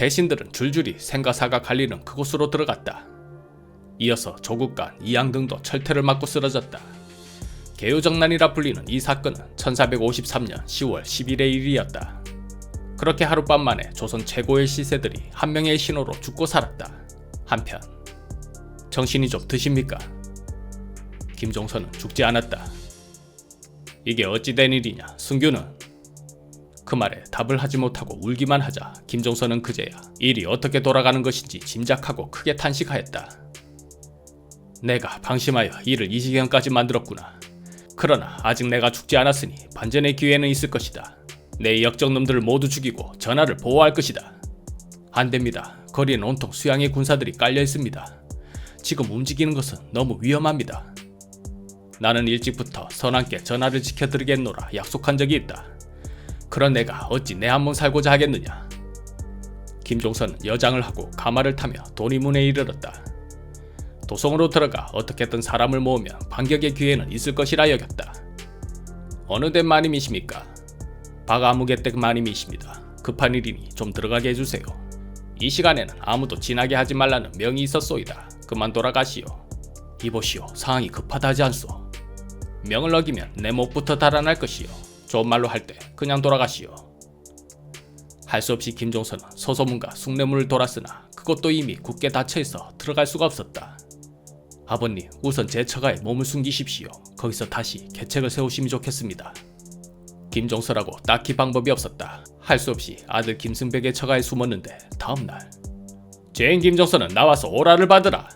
대신들은 줄줄이 생가사가 갈리는 그곳으로 들어갔다. 이어서 조국간 이양 등도 철퇴를 맞고 쓰러졌다. 개요정난이라 불리는 이 사건은 1453년 10월 10일의 일이었다. 그렇게 하룻밤 만에 조선 최고의 시세들이 한 명의 신호로 죽고 살았다. 한편 정신이 좀 드십니까? 김종선은 죽지 않았다. 이게 어찌 된 일이냐? 승규는 그 말에 답을 하지 못하고 울기만 하자 김종선은 그제야 일이 어떻게 돌아가는 것인지 짐작하고 크게 탄식하였다. 내가 방심하여 일을 이 지경까지 만들었구나. 그러나 아직 내가 죽지 않았으니 반전의 기회는 있을 것이다. 내 역적놈들을 모두 죽이고 전하를 보호할 것이다. 안 됩니다. 거리엔 온통 수양의 군사들이 깔려 있습니다. 지금 움직이는 것은 너무 위험합니다. 나는 일찍부터 선왕께 전하를 지켜드리겠노라 약속한 적이 있다. 그런 내가 어찌 내 한몸 살고자 하겠느냐. 김종선은 여장을 하고 가마를 타며 도리문에 이르렀다. 도성으로 들어가 어떻게든 사람을 모으면 반격의 기회는 있을 것이라 여겼다. 어느 데 마님이십니까? 박아무개 댁 마님이십니다. 급한 일이니 좀 들어가게 해주세요. 이 시간에는 아무도 지나게 하지 말라는 명이 있었소이다. 그만 돌아가시오. 이보시오, 상황이 급하다 하지 않소. 명을 어기면 내 목부터 달아날 것이요. 좋은 말로 할 때 그냥 돌아가시오. 할 수 없이 김종선은 소소문과 숭례문을 돌았으나 그것도 이미 굳게 닫혀 있어 들어갈 수가 없었다. 아버님, 우선 제 처가에 몸을 숨기십시오. 거기서 다시 계책을 세우심이 좋겠습니다. 김종서라고 딱히 방법이 없었다. 할 수 없이 아들 김승백의 처가에 숨었는데 다음 날 죄인 김종서는 나와서 오라를 받으라.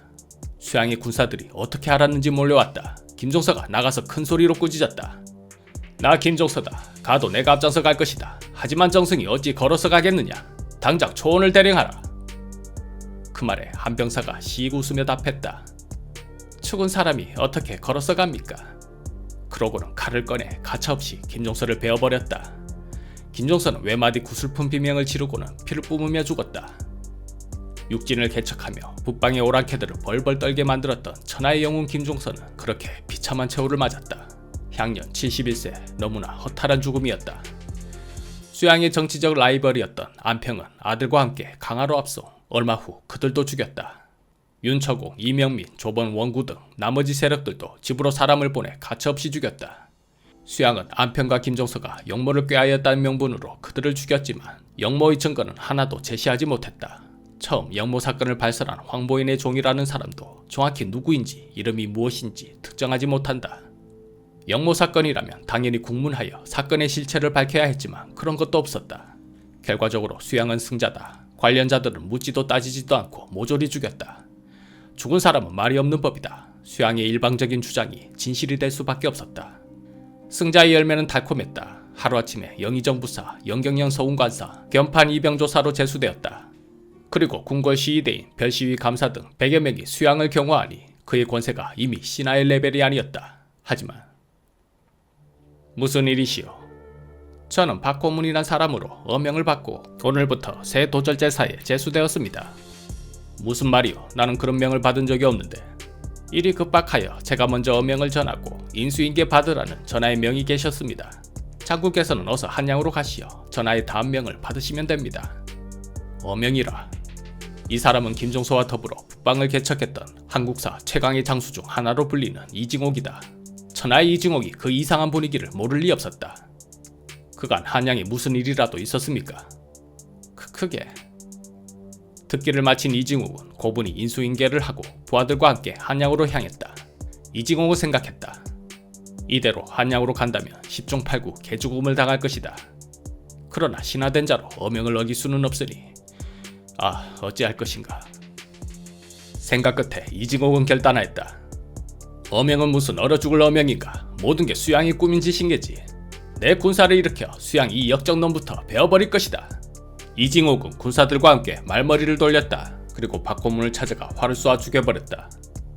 수양의 군사들이 어떻게 알았는지 몰려왔다. 김종서가 나가서 큰 소리로 꾸짖었다. 나 김종서다. 가도 내가 앞장서 갈 것이다. 하지만 정승이 어찌 걸어서 가겠느냐. 당장 초원을 대령하라. 그 말에 한 병사가 씩 웃으며 답했다. 죽은 사람이 어떻게 걸어서 갑니까? 그러고는 칼을 꺼내 가차없이 김종서를 베어버렸다. 김종서는 외마디 구슬픈 비명을 지르고는 피를 뿜으며 죽었다. 육진을 개척하며 북방의 오랑캐들을 벌벌 떨게 만들었던 천하의 영웅 김종서는 그렇게 비참한 최후를 맞았다. 향년 71세 너무나 허탈한 죽음이었다. 수양의 정치적 라이벌이었던 안평은 아들과 함께 강화로 앞서 얼마 후 그들도 죽였다. 윤처공, 이명민, 조번 원구 등 나머지 세력들도 집으로 사람을 보내 가차없이 죽였다. 수양은 안평과 김종서가 영모를 꾀하였다는 명분으로 그들을 죽였지만 영모의 증거는 하나도 제시하지 못했다. 처음 영모 사건을 발설한 황보인의 종이라는 사람도 정확히 누구인지 이름이 무엇인지 특정하지 못한다. 영모 사건이라면 당연히 국문하여 사건의 실체를 밝혀야 했지만 그런 것도 없었다. 결과적으로 수양은 승자다. 관련자들은 묻지도 따지지도 않고 모조리 죽였다. 죽은 사람은 말이 없는 법이다. 수양의 일방적인 주장이 진실이 될 수밖에 없었다. 승자의 열매는 달콤했다. 하루아침에 영의정 부사, 영경영 서운관사, 견판 이병조사로 제수되었다. 그리고 궁궐 시위대인 별시위 감사 등 100여 명이 수양을 경호하니 그의 권세가 이미 신하의 레벨이 아니었다. 하지만 무슨 일이시오? 저는 박고문이란 사람으로 어명을 받고 오늘부터 새 도절제 사에 제수되었습니다. 무슨 말이오? 나는 그런 명을 받은 적이 없는데. 일이 급박하여 제가 먼저 어명을 전하고 인수인계 받으라는 전하의 명이 계셨습니다. 장군께서는 어서 한양으로 가시어 전하의 다음 명을 받으시면 됩니다. 어명이라. 이 사람은 김종서와 더불어 북방을 개척했던 한국사 최강의 장수 중 하나로 불리는 이징옥이다. 천하의 이징옥이 그 이상한 분위기를 모를 리 없었다. 그간 한양에 무슨 일이라도 있었습니까? 크, 크게 듣기를 마친 이징욱은 고분이 인수인계를 하고 부하들과 함께 한양으로 향했다. 이징욱은 생각했다. 이대로 한양으로 간다면 10중 8구 개죽음을 당할 것이다. 그러나 신하된 자로 어명을 어길 수는 없으니 아 어찌할 것인가. 생각 끝에 이징옥은 결단하였다. 어명은 무슨 얼어 죽을 어명인가. 모든 게 수양이 꾸민 짓인 게지. 내 군사를 일으켜 수양 이 역적놈부터 베어버릴 것이다. 이징옥은 군사들과 함께 말머리를 돌렸다. 그리고 박고문을 찾아가 활을 쏘아 죽여버렸다.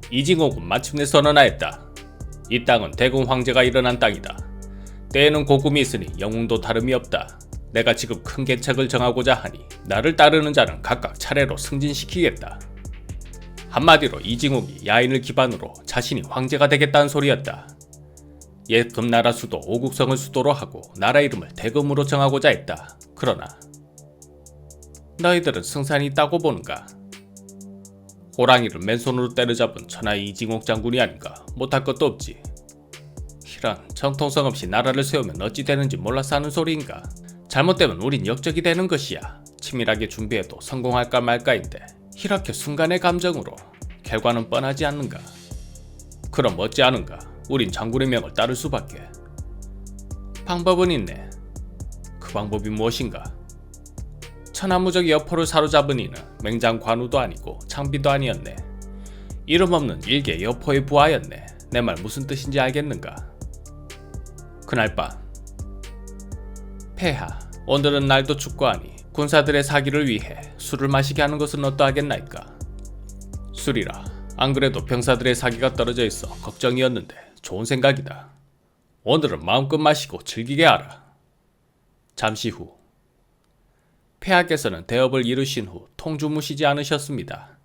이징옥은 마침내 선언하였다. 이 땅은 대궁 황제가 일어난 땅이다. 때에는 고금이 있으니 영웅도 다름이 없다. 내가 지금 큰 계책을 정하고자 하니 나를 따르는 자는 각각 차례로 승진시키겠다. 한마디로 이징옥이 야인을 기반으로 자신이 황제가 되겠다는 소리였다. 옛 금나라 수도 오국성을 수도로 하고 나라 이름을 대금으로 정하고자 했다. 그러나 너희들은 승산이 있다고 보는가? 호랑이를 맨손으로 때려잡은 천하의 이징옥 장군이 아닌가 못할 것도 없지. 이런 정통성 없이 나라를 세우면 어찌 되는지 몰라서 하는 소리인가? 잘못되면 우린 역적이 되는 것이야. 치밀하게 준비해도 성공할까 말까인데 이렇게 순간의 감정으로 결과는 뻔하지 않는가? 그럼 어찌 하는가? 우린 장군의 명을 따를 수밖에. 방법은 있네. 그 방법이 무엇인가? 천하무적 여포를 사로잡은 이는 맹장 관우도 아니고 창비도 아니었네. 이름 없는 일개 여포의 부하였네. 내 말 무슨 뜻인지 알겠는가? 그날 밤 폐하 오늘은 날도 춥고 하니 군사들의 사기를 위해 술을 마시게 하는 것은 어떠하겠나이까? 술이라 안 그래도 병사들의 사기가 떨어져 있어 걱정이었는데 좋은 생각이다. 오늘은 마음껏 마시고 즐기게 하라. 잠시 후 폐하께서는 대업을 이루신 후 통주무시지 않으셨습니다.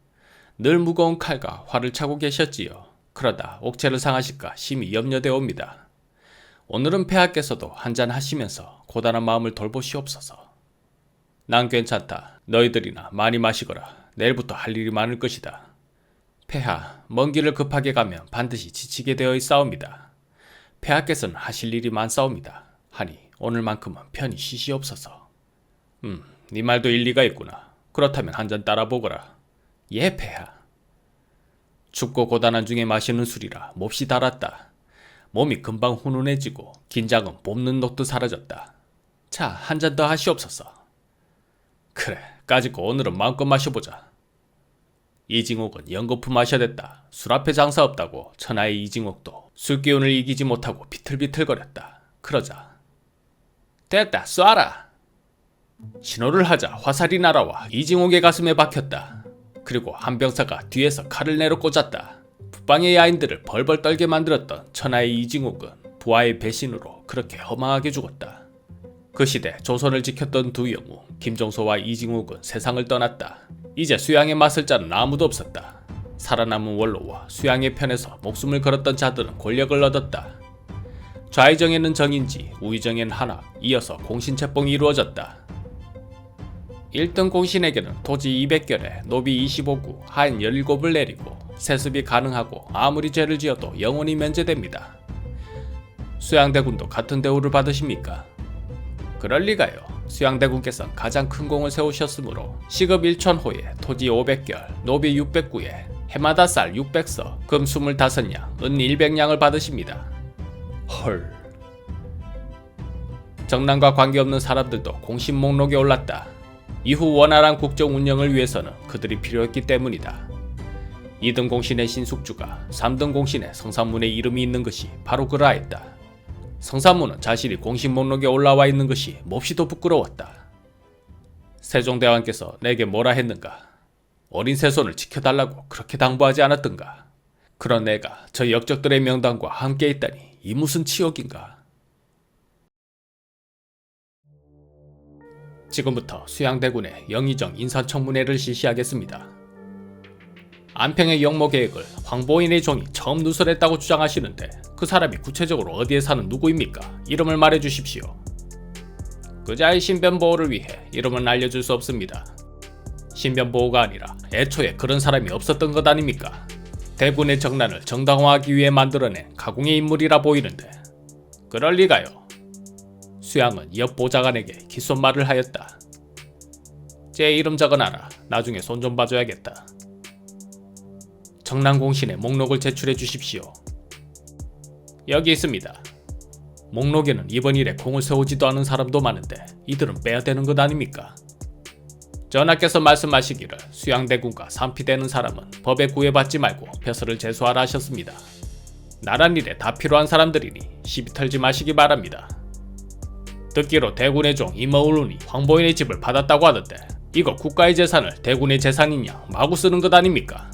늘 무거운 칼과 활을 차고 계셨지요. 그러다 옥체를 상하실까 심히 염려되어 옵니다. 오늘은 폐하께서도 한잔 하시면서 고단한 마음을 돌보시옵소서. 난 괜찮다. 너희들이나 많이 마시거라. 내일부터 할 일이 많을 것이다. 폐하, 먼 길을 급하게 가면 반드시 지치게 되어 있사옵니다. 폐하께서는 하실 일이 많사옵니다. 하니 오늘만큼은 편히 쉬시옵소서. 음, 네 말도 일리가 있구나. 그렇다면 한 잔 따라 보거라. 예, 폐하. 춥고 고단한 중에 마시는 술이라 몹시 달았다. 몸이 금방 훈훈해지고 긴장은 볶는 녹도 사라졌다. 자, 한 잔 더 하시옵소서. 그래, 까짓거 오늘은 마음껏 마셔보자. 이징옥은 연거푸 마셔댔다. 술 앞에 장사 없다고 천하의 이징옥도 술 기운을 이기지 못하고 비틀비틀거렸다. 그러자 됐다, 쏴라. 신호를 하자 화살이 날아와 이징옥의 가슴에 박혔다. 그리고 한 병사가 뒤에서 칼을 내려 꽂았다. 북방의 야인들을 벌벌 떨게 만들었던 천하의 이징옥은 부하의 배신으로 그렇게 허망하게 죽었다. 그 시대 조선을 지켰던 두 영웅 김종소와 이징옥은 세상을 떠났다. 이제 수양의 맛을 자는 아무도 없었다. 살아남은 원로와 수양의 편에서 목숨을 걸었던 자들은 권력을 얻었다. 좌의정에는 정인지, 우의정에는 한학, 이어서 공신채봉이 이루어졌다. 1등 공신에게는 토지 200결에 노비 25구, 하인 17을 내리고 세습이 가능하고 아무리 죄를 지어도 영원히 면제됩니다. 수양대군도 같은 대우를 받으십니까? 그럴 리가요. 수양대군께서는 가장 큰 공을 세우셨으므로 시급 1천호에 토지 500결, 노비 609에 해마다 쌀 600서, 금 25냥, 은 100냥을 받으십니다. 헐. 정남과 관계없는 사람들도 공신 목록에 올랐다. 이후 원활한 국정 운영을 위해서는 그들이 필요했기 때문이다. 2등 공신의 신숙주가 3등 공신의 성산문에 이름이 있는 것이 바로 그러하였다. 성산문은 자신이 공신 목록에 올라와 있는 것이 몹시도 부끄러웠다. 세종대왕께서 내게 뭐라 했는가? 어린 세손을 지켜달라고 그렇게 당부하지 않았던가? 그런 내가 저 역적들의 명단과 함께 있다니 이 무슨 치욕인가? 지금부터 수양대군의 영의정 인사청문회를 실시하겠습니다. 안평의 영모 계획을 황보인의 종이 처음 누설했다고 주장하시는데 그 사람이 구체적으로 어디에 사는 누구입니까? 이름을 말해 주십시오. 그자의 신변 보호를 위해 이름은 알려줄 수 없습니다. 신변 보호가 아니라 애초에 그런 사람이 없었던 것 아닙니까? 대군의 정난을 정당화하기 위해 만들어낸 가공의 인물이라 보이는데 그럴 리가요. 수양은 옆 보좌관에게 귓손말을 하였다. 제 이름 적어놔라. 나중에 손 좀 봐줘야겠다. 정난공신의 목록을 제출해 주십시오. 여기 있습니다. 목록에는 이번 일에 공을 세우지도 않은 사람도 많은데 이들은 빼야 되는 것 아닙니까? 전하께서 말씀하시기를 수양대군과 산피되는 사람은 법에 구애받지 말고 벼슬을 제수하라 하셨습니다. 나란 일에 다 필요한 사람들이니 시비 털지 마시기 바랍니다. 듣기로 대군의 종 이머울룬이 황보인의 집을 받았다고 하던데 이거 국가의 재산을 대군의 재산이냐 마구 쓰는 것 아닙니까?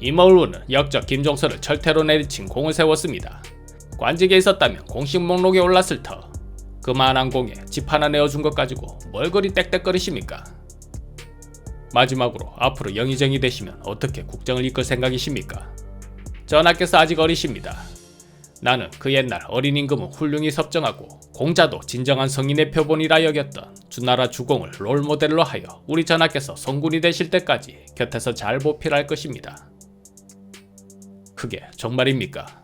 이머울룬은 역적 김종서를 철퇴로 내리친 공을 세웠습니다. 관직에 있었다면 공식 목록에 올랐을 터. 그만한 공에 집 하나 내어준 것 가지고 뭘 그리 땡땡거리십니까? 마지막으로 앞으로 영의정이 되시면 어떻게 국정을 이끌 생각이십니까? 전하께서 아직 어리십니다. 나는 그 옛날 어린 임금은 훌륭히 섭정하고 공자도 진정한 성인의 표본이라 여겼던 주나라 주공을 롤모델로 하여 우리 전하께서 성군이 되실 때까지 곁에서 잘 보필할 것입니다. 그게 정말입니까?